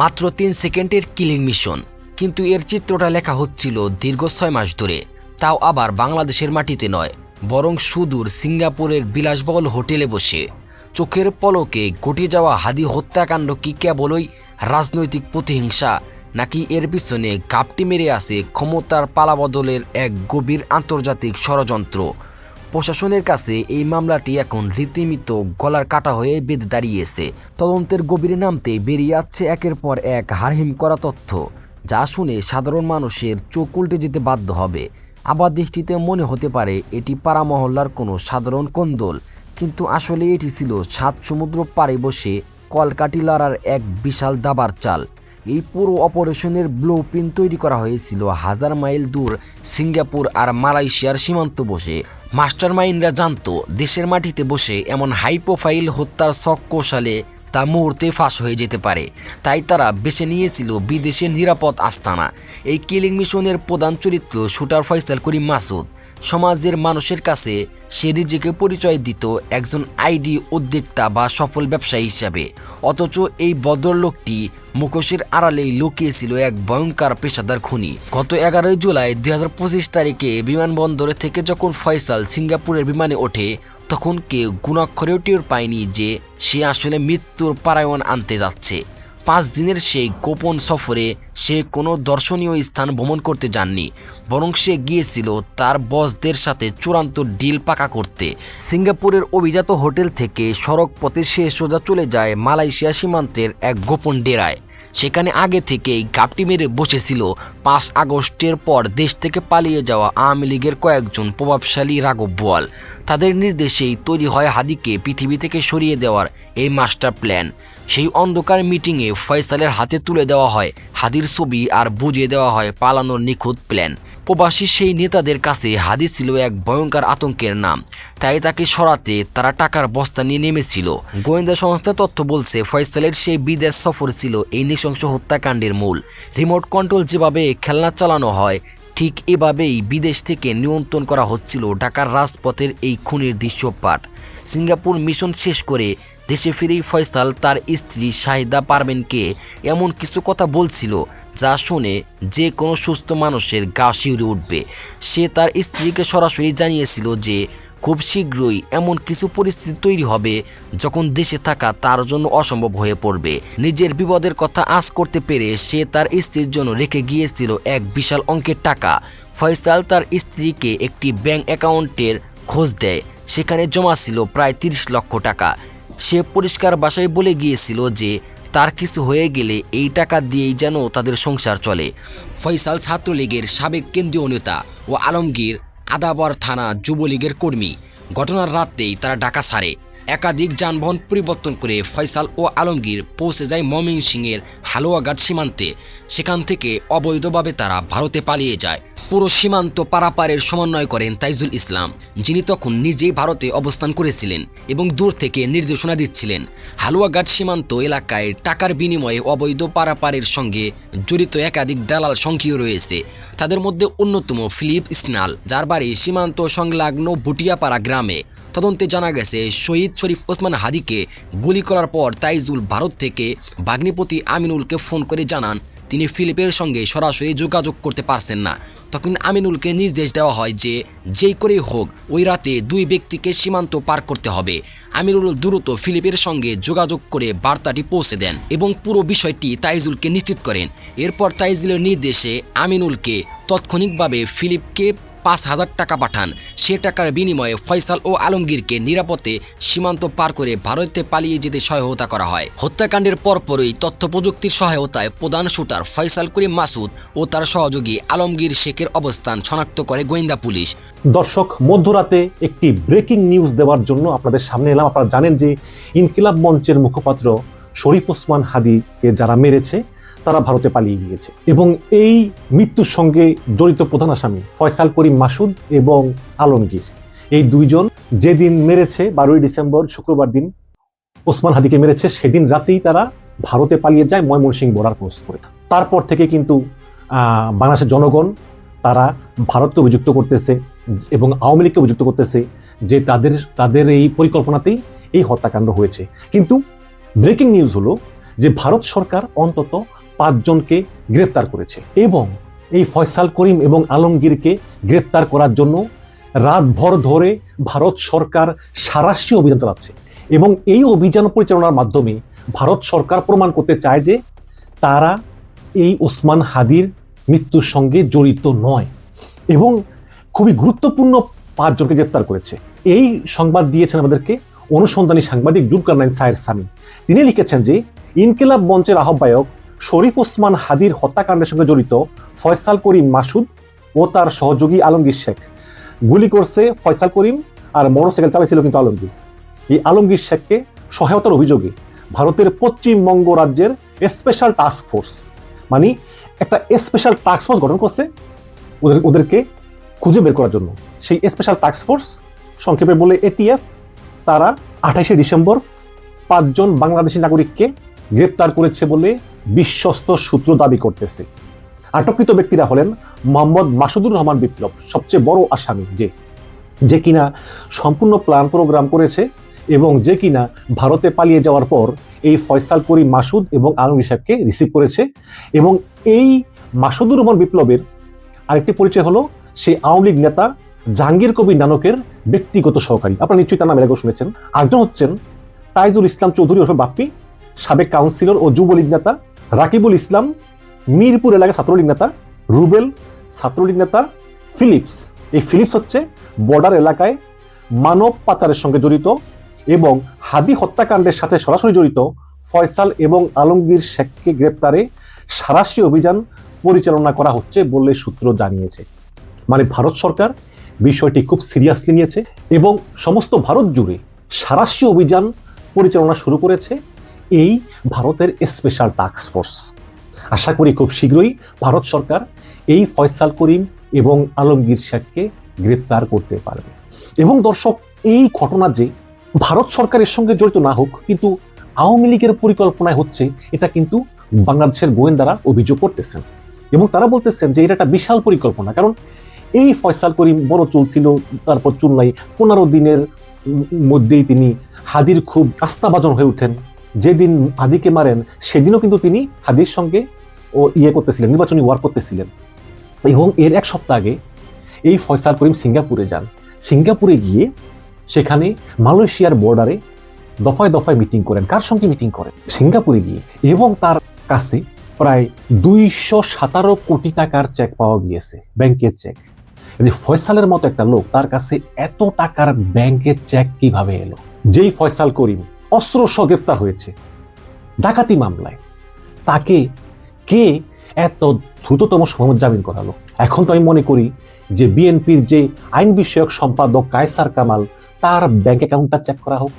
মাত্র তিন সেকেন্ডের কিলিং মিশন। কিন্তু এর চিত্রটা লেখা হচ্ছিল দীর্ঘ ছয় মাস ধরে। তাও আবার বাংলাদেশের মাটিতে নয়, বরং সুদূর সিঙ্গাপুরের বিলাসবহুল হোটেলে বসে। চোখের পলকে ঘটে যাওয়া হাদি হত্যাকাণ্ড কি কেবলই রাজনৈতিক প্রতিহিংসা, নাকি এর পিছনে ঘাপটি মেরে আছে ক্ষমতার পালাবদলের এক গভীর আন্তর্জাতিক ষড়যন্ত্র? প্রশাসনের কাছে এই মামলাটি এখন রীতিমিত গলার কাটা হয়ে বেঁধে দাঁড়িয়েছে। তদন্তের গভীরে নামতে বেরিয়ে আসছে একের পর এক হারহিম করা তথ্য, যা শুনে সাধারণ মানুষের চোখ উল্টে যেতে বাধ্য হবে। আবার দৃষ্টিতে মনে হতে পারে এটি পাড়া মহল্লার কোনো সাধারণ কোন্দল, কিন্তু আসলে এটি ছিল সাত সমুদ্র পাড়ে বসে কলকাটি লড়ার এক বিশাল দাবার চাল। এই পুরো অপারেশনের ব্লু প্রিন্ট তৈরি করা হয়েছিল হাজার মাইল দূর, সিঙ্গাপুর আর মালয়েশিয়ার সীমান্ত বসে। মাস্টার মাইন্ডরা জানতো, দেশের মাটিতে বসে এমন হাই প্রোফাইল হত্যার শখ কৌশলে তা মুহূর্তে ফাঁস হয়ে যেতে পারে। তাই তারা বেছে নিয়েছিল বিদেশের নিরাপদ আস্তানা। এই কিলিং মিশনের প্রধান চরিত্র শুটার ফয়সাল করিম মাসুদ। সমাজের মানুষের কাছে সে নিজেকে পরিচয় দিত একজন আইডি উদ্যোক্তা বা সফল ব্যবসায়ী হিসাবে। অথচ এই ভদ্রলোকটি মুখোশের আড়ালেই লুকিয়েছিল এক ভয়ঙ্কর পেশাদার খুনি। গত এগারোই জুলাই দুই হাজার পঁচিশ তারিখে বিমানবন্দরে থেকে যখন ফয়সাল সিঙ্গাপুরের বিমানে ওঠে, তখন কেউ গুণাক্ষরেও টের পায়নি যে সে আসলে মৃত্যুর পারায়ণ আনতে যাচ্ছে। পাঁচ দিনের সেই গোপন সফরে সে কোনো দর্শনীয় স্থান ভ্রমণ করতে যাননি, বরং সে গিয়েছিল তার বসদের সাথে চূড়ান্ত ডিল পাকা করতে। সিঙ্গাপুরের অভিজাত হোটেল থেকে সড়ক পথে সে সোজা চলে যায় মালয়েশিয়া সীমান্তের এক গোপন ডেরায়। সেখানে আগে থেকেই গাপটি মেরে বসেছিল। পাঁচ আগস্টের পর দেশ থেকে পালিয়ে যাওয়া আওয়ামী লীগের কয়েকজন প্রভাবশালী রাঘব বোয়াল। তাদের নির্দেশেই তৈরি হয় হাদিকে পৃথিবী থেকে সরিয়ে দেওয়ার এই মাস্টার প্ল্যান। সেই অন্ধকার মিটিংয়ে ফয়সালের হাতে তুলে দেওয়া হয় হাদির ছবি আর বুঝিয়ে দেওয়া হয় পালানোর নিখুঁত প্ল্যান। প্রবাসী সেই নেতাদের কাছে হাদি ছিল এক ভয়ঙ্কর আতঙ্কের নাম। তাই তাকে সরাতে তারা টাকার বস্তা নিয়ে নেমেছিল। গোয়েন্দা সংস্থা তথ্য বলছে, ফয়সালের সেই বিদেশ সফর ছিল এই নৃশংস হত্যাকাণ্ডের মূল। রিমোট কন্ট্রোল যেভাবে খেলনা চালানো হয়, ঠিক এভাবেই বিদেশ থেকে নিয়ন্ত্রণ করা হচ্ছিল ঢাকার রাজপথের এই খুনের দৃশ্যপাট সিঙ্গাপুর মিশন শেষ করে দেশে ফিরেই ফয়সাল তার স্ত্রী শাহিদা পারবেনকে এমন কিছু কথা বলছিল যা শুনে যে কোনো সুস্থ মানুষের গা শিউরে উঠবে। সে তার স্ত্রীকে সরাসরি জানিয়েছিল যে খুব শীঘ্রই এমন কিছু পরিস্থিতি তৈরি হবে যখন দেশে থাকা তার জন্য অসম্ভব হয়ে পড়বে। নিজের বিপদের কথা আজ করতে পেরে সে তার স্ত্রীর জন্য রেখে গিয়েছিল এক বিশাল অঙ্কের টাকা। ফয়সাল তার স্ত্রীকে একটি ব্যাংক অ্যাকাউন্টের খোঁজ দেয়। সেখানে জমা ছিল প্রায় তিরিশ লক্ষ টাকা। সে পরিষ্কার বাসায় বলে গিয়েছিল যে তার কিছু হয়ে গেলে এই টাকা দিয়েই যেন তাদের সংসার চলে। ফয়সাল ছাত্রলীগের সাবেক কেন্দ্রীয় নেতা ও আলমগীর আদাবর থানা যুবলীগের কর্মী। ঘটনার রাতেই তারা ঢাকা ছাড়ে। একাধিক যানবাহন পরিবর্তন করে ফয়সাল ও আলমগীর পৌঁছে যায় ময়মনসিংহের হালুয়াঘাট সীমান্তে। সেখান থেকে অবৈধভাবে তারা ভারতে পালিয়ে যায়। পুরো সীমান্ত পারাপারের সমন্বয় করেন তাইজুল ইসলাম, যিনি তখন নিজেই ভারতে অবস্থান করেছিলেন এবং দূর থেকে নির্দেশনা দিচ্ছিলেন। হালুয়াঘাট সীমান্ত এলাকায় টাকার বিনিময়ে অবৈধ পারাপারের সঙ্গে জড়িত একাধিক দালাল সংখ্যীয় রয়েছে। তাদের মধ্যে অন্যতম ফিলিপ ইসনাল যার বাড়ি সীমান্ত সংলগ্ন বুটিয়াপাড়া গ্রামে। তদন্তে জানা গেছে, শহীদ শরীফ ওসমান হাদিকে গুলি করার পর তাইজুল ভারত থেকে ভাগ্নিপতি আমিনুলকে ফোন করে জানান, তিনি ফিলিপের সঙ্গে সরাসরি যোগাযোগ করতে পারছেন না। তখন আমিনুলকে নির্দেশ দেওয়া হয় যে, যেই করেই হোক, ওই রাতে দুই ব্যক্তিকে সীমান্ত পার করতে হবে। আমিরুল দ্রুত ফিলিপের সঙ্গে যোগাযোগ করে বার্তাটি পৌঁছে দেন এবং পুরো বিষয়টি তাইজুলকে নিশ্চিত করেন। এরপর তাইজুলের নির্দেশে আমিনুলকে তাৎক্ষণিকভাবে ফিলিপকে পাঁচ হাজার টাকা পাঠান। সে টাকার বিনিময়ে ফয়সাল ও আলমগীরকে নিরাপদে সীমান্ত পার করে ভারতে পালিয়ে যেতে সহায়তা করা হয়। হত্যাকাণ্ডের পরপরই তথ্য প্রযুক্তির সহায়তায় প্রধান শুটার ফয়সাল করিম মাসুদ ও তার সহযোগী আলমগীর শেখের অবস্থান শনাক্ত করে গোয়েন্দা পুলিশ। দর্শক, মধ্যরাতে একটি ব্রেকিং নিউজ দেওয়ার জন্য আপনাদের সামনে এলাম। আপনারা জানেন যে ইনকিলাব মঞ্চের মুখপাত্র শরীফ ওসমান হাদিকে যারা মেরেছে তারা ভারতে পালিয়ে গিয়েছে। এবং এই মৃত্যুর সঙ্গে জড়িত প্রধান আসামি ফয়সাল করিম মাসুদ এবং আলমগীর। এই দুইজন যেদিন মেরেছে বারোই ডিসেম্বর, শুক্রবার দিন ওসমান হাদিকে মেরেছে, সেদিন রাতেই তারা ভারতে পালিয়ে যায় ময়মনসিংহ বর্ডার ক্রস করে। তারপর থেকে কিন্তু বাংলাদেশের জনগণ তারা ভারতকে অভিযুক্ত করতেছে এবং আওয়ামী লীগকে অভিযুক্ত করতেছে যে তাদের তাদের এই পরিকল্পনাতেই এই হত্যাকাণ্ড হয়েছে। কিন্তু ব্রেকিং নিউজ হলো যে ভারত সরকার অন্তত পাঁচজনকে গ্রেপ্তার করেছে এবং এই ফয়সাল করিম এবং আলমগীরকে গ্রেপ্তার করার জন্য রাতভর ধরে ভারত সরকার সারাশি অভিযান চালাচ্ছে এবং এই অভিযান পরিচালনার মাধ্যমে ভারত সরকার প্রমাণ করতে চায় যে তারা এই ওসমান হাদির মৃত্যুর সঙ্গে জড়িত নয় এবং খুবই গুরুত্বপূর্ণ পাঁচজনকে গ্রেপ্তার করেছে। এই সংবাদ দিয়েছেন আমাদেরকে অনুসন্ধানী সাংবাদিক জুলকার নাইন সায়ের সামি তিনি লিখেছেন যে, ইনকিলাব মঞ্চের আহ্বায়ক শরীফ ওসমান হাদির হত্যাকাণ্ডের সঙ্গে জড়িত ফয়সাল করিম মাসুদ ও তার সহযোগী আলমগীর শেখ। গুলি করছে ফয়সাল করিম আর মোটরসাইকেল চালাইছিল কিন্তু আলমগীর। এই আলমগীর শেখকে সহায়তার অভিযোগে ভারতের পশ্চিমবঙ্গ রাজ্যের স্পেশাল টাস্ক ফোর্স মানে একটা স্পেশাল টাস্ক ফোর্স গঠন করছে ওদের, ওদেরকে খুঁজে বের করার জন্য। সেই স্পেশাল টাস্ক ফোর্স সংক্ষেপে বলে এটিএফ তারা আঠাশে ডিসেম্বর পাঁচজন বাংলাদেশি নাগরিককে গ্রেপ্তার করেছে বলে বিশ্বস্ত সূত্র দাবি করতেছে। আটককৃত ব্যক্তিরা হলেন মোহাম্মদ মাসুদুর রহমান বিপ্লব, সবচেয়ে বড় আসামি, যে যে কিনা সম্পূর্ণ প্ল্যান প্রোগ্রাম করেছে এবং যে কিনা ভারতে পালিয়ে যাওয়ার পর এই ফয়সাল করিম মাসুদ এবং আলম ইসাককে রিসিভ করেছে এবং এই মাসুদুর রহমান বিপ্লবের আরেকটি পরিচয় হলো সেই আওয়ামী লীগ নেতা জাহাঙ্গীর কবির নানকের ব্যক্তিগত সহকারী। আপনারা নিশ্চয়ই তার নাম আগেও শুনেছেন। আরেকজন হচ্ছেন তাইজুল ইসলাম চৌধুরী ওরফে বাপ্পি, সাবেক কাউন্সিলর ও যুবলীগ নেতা রাকিবুল ইসলাম, মিরপুর এলাকার ছাত্রলীগ নেতা, রুবেল, ছাত্রলীগ নেতা, ফিলিপস। এই ফিলিপস হচ্ছে বর্ডার এলাকায় মানব পাচারের সঙ্গে জড়িত এবং হাদি হত্যাকাণ্ডের সাথে সরাসরি জড়িত ফয়সাল এবং আলমগীর শেখকে গ্রেপ্তারে সারাশি অভিযান পরিচালনা করা হচ্ছে বলে সূত্র জানিয়েছে। মানে ভারত সরকার বিষয়টি খুব সিরিয়াসলি নিয়েছে এবং সমস্ত ভারত জুড়ে সারাশি অভিযান পরিচালনা শুরু করেছে এই ভারতের স্পেশাল টাস্ক ফোর্স আশা করি খুব শীঘ্রই ভারত সরকার এই ফয়সাল করিম এবং আলমগীর শেখকে গ্রেপ্তার করতে পারবে। এবং দর্শক, এই ঘটনা যে ভারত সরকারের সঙ্গে জড়িত না হোক, কিন্তু আওয়ামী লীগের পরিকল্পনায় হচ্ছে, এটা কিন্তু বাংলাদেশের গোয়েন্দারা অভিযোগ করতেছেন। এবং তারা বলতেছেন যে এটা একটা বিশাল পরিকল্পনা, কারণ এই ফয়সাল করিম বড় চলছিল তারপর চুল্লাই পনেরো দিনের মধ্যেই তিনি হাদির খুব আস্থাভাজন হয়ে ওঠেন যেদিন হাদিকে মারেন, সেদিনও কিন্তু তিনি হাদির সঙ্গে ও ইয়ে করতেছিলেন, নির্বাচনী ওয়ার করতেছিলেন। এবং এর এক সপ্তাহ আগে এই ফয়সাল করিম সিঙ্গাপুরে যান। সিঙ্গাপুরে গিয়ে সেখানে মালয়েশিয়ার বর্ডারে দফায় দফায় মিটিং করেন। কার সঙ্গে মিটিং করেন? সিঙ্গাপুরে গিয়ে। এবং তার কাছে প্রায় দুইশো সতেরো কোটি টাকার চেক পাওয়া গিয়েছে, ব্যাংকের চেক যে ফয়সালের মতো একটা লোক, তার কাছে এত টাকার ব্যাংকের চেক কীভাবে এলো? যেই ফয়সাল করিম অস্ত্র সহ গ্রেপ্তার হয়েছে। ডাকাতি মামলায়। তাকে কে এত দ্রুততম সময় জামিন করালো? এখন তো আমি মনে করি যে বিএনপির যে আইন বিষয়ক সম্পাদক কায়সার কামাল, তার ব্যাংক অ্যাকাউন্টটা চেক করা হোক।